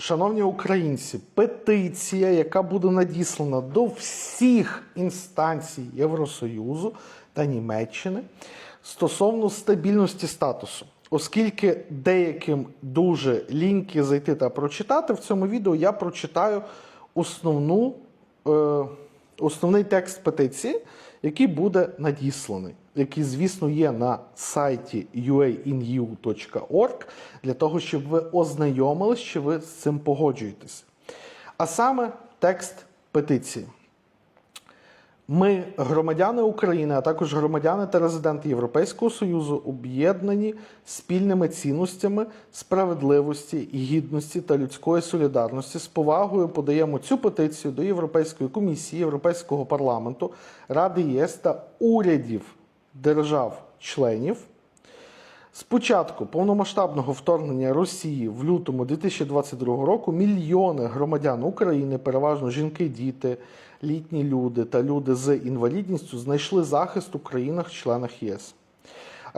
Шановні українці, петиція, яка буде надіслана до всіх інстанцій Євросоюзу та Німеччини стосовно стабільності статусу. Оскільки деяким дуже ліньки зайти та прочитати, в цьому відео я прочитаю основну, е, основний текст петиції, який буде надісланий, який, звісно, є на сайті uainu.org, для того, щоб ви ознайомились, чи ви з цим погоджуєтесь. А саме текст петиції. Ми, громадяни України, а також громадяни та резиденти Європейського Союзу, об'єднані спільними цінностями справедливості, гідності та людської солідарності. З повагою подаємо цю петицію до Європейської комісії, Європейського парламенту, Ради ЄС та урядів держав-членів. З початку повномасштабного вторгнення Росії в лютому 2022 року мільйони громадян України, переважно жінки, діти, літні люди та люди з інвалідністю, знайшли захист у країнах-членах ЄС.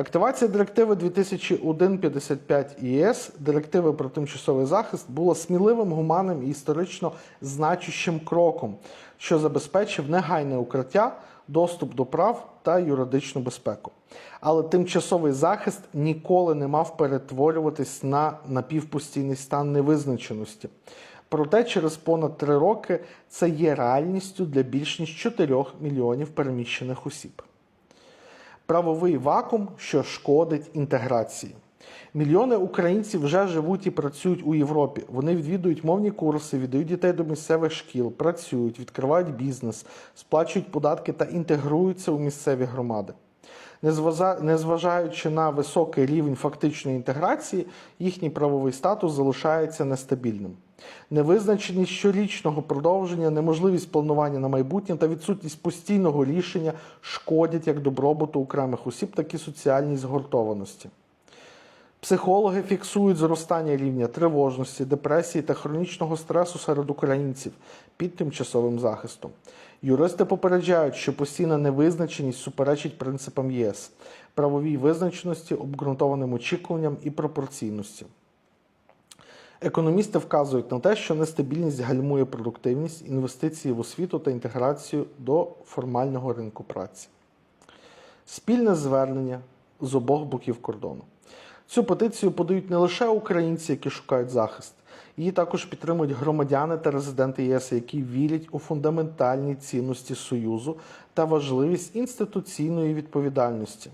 Активація директиви 2001-55 ЄС, директиви про тимчасовий захист, була сміливим, гуманним і історично значущим кроком, що забезпечив негайне укриття, доступ до прав та юридичну безпеку. Але тимчасовий захист ніколи не мав перетворюватись на напівпостійний стан невизначеності. Проте через понад три роки це є реальністю для більш ніж 4 мільйонів переміщених осіб правовий вакуум, що шкодить інтеграції. Мільйони українців вже живуть і працюють у Європі. Вони відвідують мовні курси, віддають дітей до місцевих шкіл, працюють, відкривають бізнес, сплачують податки та інтегруються у місцеві громади. Незважа- Незважаючи на високий рівень фактичної інтеграції, їхній правовий статус залишається нестабільним. Невизначеність щорічного продовження, неможливість планування на майбутнє та відсутність постійного рішення шкодять як добробуту окремих осіб, так і соціальній згуртованості. Психологи фіксують зростання рівня тривожності, депресії та хронічного стресу серед українців під тимчасовим захистом. Юристи попереджають, що постійна невизначеність суперечить принципам ЄС, правовій визначеності, обґрунтованим очікуванням і пропорційності. Економісти вказують на те, що нестабільність гальмує продуктивність, інвестиції в освіту та інтеграцію до формального ринку праці. Спільне звернення з обох боків кордону. Цю петицію подають не лише українці, які шукають захист, її також підтримують громадяни та резиденти ЄС, які вірять у фундаментальні цінності Союзу та важливість інституційної відповідальності.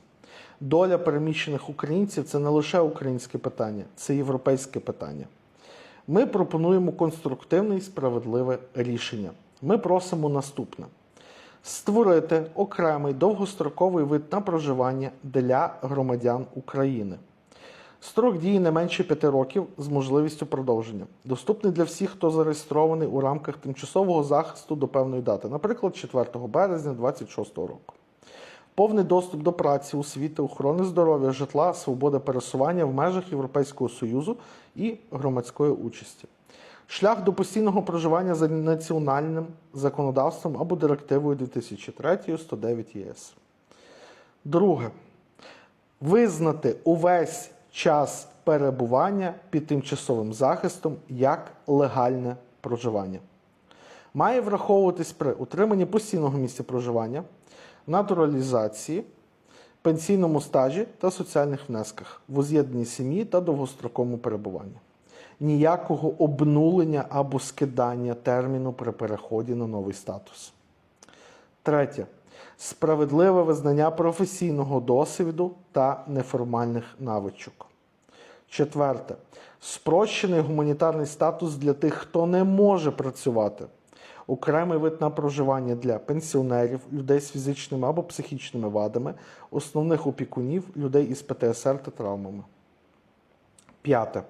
Доля переміщених українців це не лише українське питання, це європейське питання. Ми пропонуємо конструктивне і справедливе рішення. Ми просимо наступне: створити окремий довгостроковий вид на проживання для громадян України. Строк дії не менше 5 років з можливістю продовження. Доступний для всіх, хто зареєстрований у рамках тимчасового захисту до певної дати, наприклад, 4 березня 2026 року. Повний доступ до праці, освіти, охорони здоров'я, житла, свобода пересування в межах Європейського Союзу і громадської участі. Шлях до постійного проживання за національним законодавством або директивою 2003 109 ЄС. Друге. Визнати увесь час перебування під тимчасовим захистом як легальне проживання. Має враховуватись при утриманні постійного місця проживання, натуралізації, пенсійному стажі та соціальних внесках, в воз'єднанні сім'ї та довгостроковому перебуванні. Ніякого обнулення або скидання терміну при переході на новий статус. Третє. Справедливе визнання професійного досвіду та неформальних навичок. Четверте. Спрощений гуманітарний статус для тих, хто не може працювати. Окремий вид на проживання для пенсіонерів, людей з фізичними або психічними вадами, основних опікунів, людей із ПТСР та травмами. П'яте.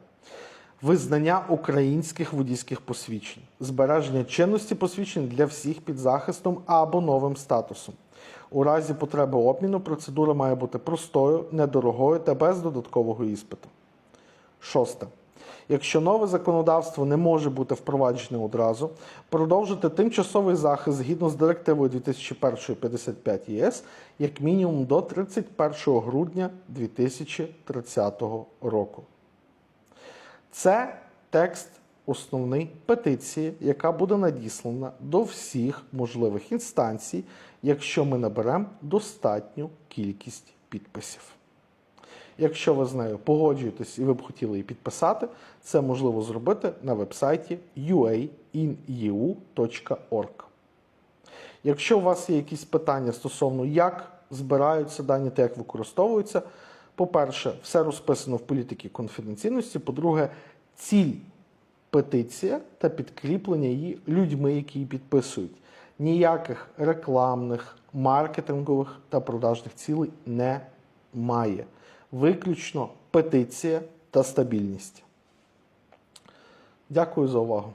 Визнання українських водійських посвідчень, збереження чинності посвідчень для всіх під захистом або новим статусом. У разі потреби обміну процедура має бути простою, недорогою та без додаткового іспиту. Шосте. Якщо нове законодавство не може бути впроваджене одразу, продовжити тимчасовий захист згідно з директивою 2001-55 ЄС як мінімум до 31 грудня 2030 року. Це текст основний петиція, яка буде надіслана до всіх можливих інстанцій, якщо ми наберемо достатню кількість підписів. Якщо ви з нею погоджуєтесь і ви б хотіли її підписати, це можливо зробити на вебсайті uaineu.org. Якщо у вас є якісь питання стосовно як збираються дані та як використовуються, по-перше, все розписано в політиці конфіденційності. По-друге, ціль петиція та підкріплення її людьми, які її підписують. Ніяких рекламних, маркетингових та продажних цілей немає. Виключно петиція та стабільність. Дякую за увагу.